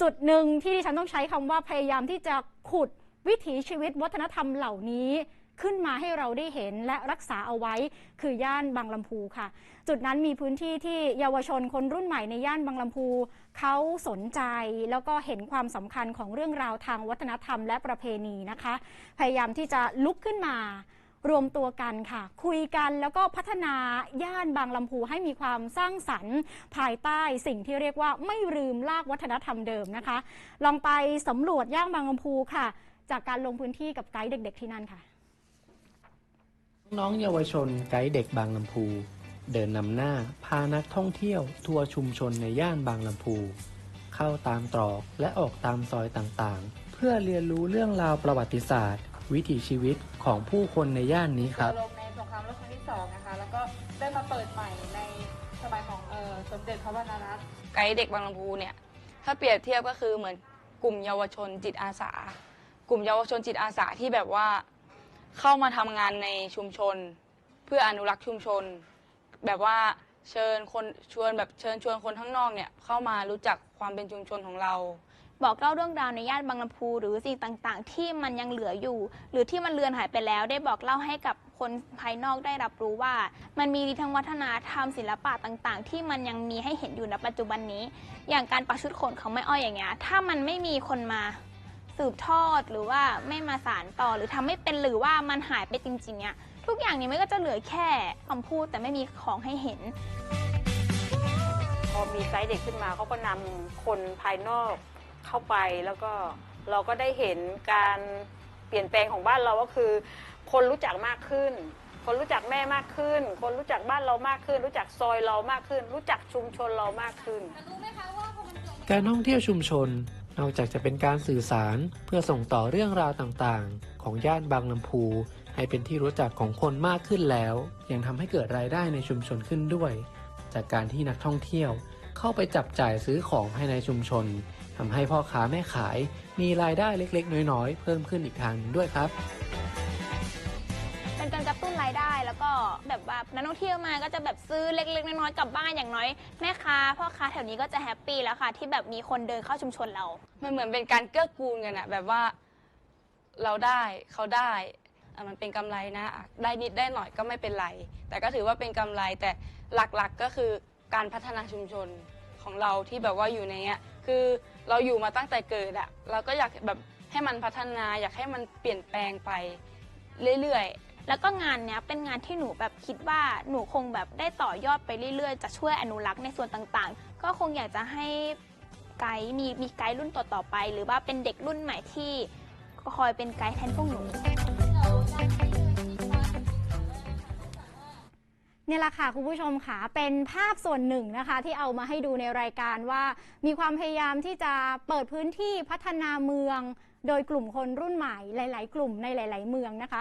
จุดหนึ่งที่ดิฉันต้องใช้คำว่าพยายามที่จะขุดวิถีชีวิตวัฒนธรรมเหล่านี้ขึ้นมาให้เราได้เห็นและรักษาเอาไว้คือย่านบางลำพูค่ะ จุดนั้นมีพื้นที่ที่เยาวชนคนรุ่นใหม่ในย่านบางลำพูเขาสนใจแล้วก็เห็นความสำคัญของเรื่องราวทางวัฒนธรรมและประเพณีนะคะ พยายามที่จะลุกขึ้นมา รวมตัวกันค่ะ คุยกันแล้วก็พัฒนาย่านบางลำพูให้มีความสร้างสรรค์ ภายใต้สิ่งที่เรียกว่าไม่ลืมลากวัฒนธรรมเดิมนะคะ ลองไปสำรวจย่านบางลำพูค่ะ จากการลงพื้นที่กับไกด์เด็ก ๆ ที่นั่นค่ะ น้องเยาวชนไกด์เด็กบางลำพู เดินนำหน้าพานักท่องเที่ยว ทัวร์ชุมชนในย่านบางลำพู เข้าตามตรอกและออกตามซอยต่างๆ เพื่อเรียนรู้เรื่องราวประวัติศาสตร์ วิถีชีวิตของผู้คนในย่านนี้ครับลงในสงครามโลกครั้งที่สองนะคะ แล้วก็ได้มาเปิดใหม่ในสมัยของเออสมเด็จพระวรรณรัตน์ไกด์เด็กบางลำพูเนี่ยถ้าเปรียบเทียบก็คือเหมือนกลุ่มเยาวชนจิตอาสา กลุ่มเยาวชนจิตอาสาที่แบบว่าเข้ามาทำงานในชุมชน เพื่ออนุรักษ์ชุมชน แบบว่า เชิญคนชวนแบบเชิญชวนคนข้างนอกเนี่ยเข้ามารู้จักความเป็นชุมชนของเรา บอกเล่าเรื่องราวในย่านบางลำพูหรือสิ่งต่างๆ ที่มันยังเหลืออยู่ หรือที่มันเลือนหายไปแล้วได้บอกเล่าให้กับคนภายนอกได้รับรู้ว่า มันมีทั้งวัฒนธรรมศิลปะต่างๆ ที่มันยังมีให้เห็นอยู่ในปัจจุบันนี้ อย่างการปักชุดขนของแม่อ้อยอย่างเงี้ยถ้ามันไม่มีคนมา สืบทอดหรือว่าไม่มาสานต่อ หรือทำไม่เป็นหรือว่ามันหายไปจริงๆเนี่ยทุกอย่างนี้มันก็จะเหลือแค่คำพูดแต่ไม่มีของให้เห็น พอมีไกด์เด็กขึ้นมาเขาก็นำคนภายนอกเข้าไปแล้วก็เราก็ได้เห็นการเปลี่ยนแปลงของบ้านเราก็คือ คนรู้จักมากขึ้น คนรู้จักแม่มากขึ้น คนรู้จักบ้านเรามากขึ้น รู้จักซอยเรามากขึ้น รู้จักชุมชนเรามากขึ้น การท่องเที่ยวชุมชน นอกจากจะเป็นการสื่อสารเพื่อส่งต่อเรื่องราวต่างๆ ของย่านบางลำพู ให้เป็นที่รู้จักของคนมากขึ้นแล้ว ยังทำให้เกิดรายได้ในชุมชนขึ้นด้วย จากการที่นักท่องเที่ยวเข้าไปจับจ่ายซื้อของภายในชุมชนทำให้พ่อค้าแม่ขาย มีรายได้เล็กๆ น้อยๆ เพิ่มขึ้นอีกทางหนึ่งด้วยครับ เป็นการกระตุ้นายได้ แล้วก็แบบว่านักท่องเที่ยวมาก็จะแบบซื้อเล็กๆน้อยๆกลับบ้านอย่างน้อยแม่ค้าพ่อค้าแถวนี้ก็จะแฮปปี้แล้วค่ะ ที่แบบมีคนเดินเข้าชุมชนเรา มันเหมือนเป็นการเกื้อกูลกันอะแบบว่าเราได้เขาได้อะมันเป็นกำไรนะอะได้นิดได้หน่อยก็ไม่เป็นไร แต่ก็ถือว่าเป็นกำไรแต่หลักๆก็คือการพัฒนาชุมชนของเราที่แบบว่าอยู่ในเนี้ยคือเราอยู่มาตั้งแต่เกิดอะเราก็อยากแบบให้มันพัฒนาอยากให้มันเปลี่ยนแปลงไปเรื่อยๆ แล้วก็งานเนี้ยเป็นงานที่หนูแบบคิดว่าหนูคงแบบได้ต่อยอดไปเรื่อยๆ จะช่วยอนุรักษ์ในส่วนต่างๆ ก็คงอยากจะให้ไกด์มีมีไกด์รุ่นต่อๆไป หรือว่าเป็นเด็กรุ่นใหม่ที่คอยเป็นไกด์แทนพวกหนูเนี่ยแหละค่ะคุณผู้ชมค่ะเป็นภาพส่วนหนึ่งนะคะ ที่เอามาให้ดูในรายการว่ามีความพยายามที่จะเปิดพื้นที่พัฒนาเมือง โดยกลุ่มคนรุ่นใหม่หลาย ๆ กลุ่มในหลาย ๆ เมืองนะคะ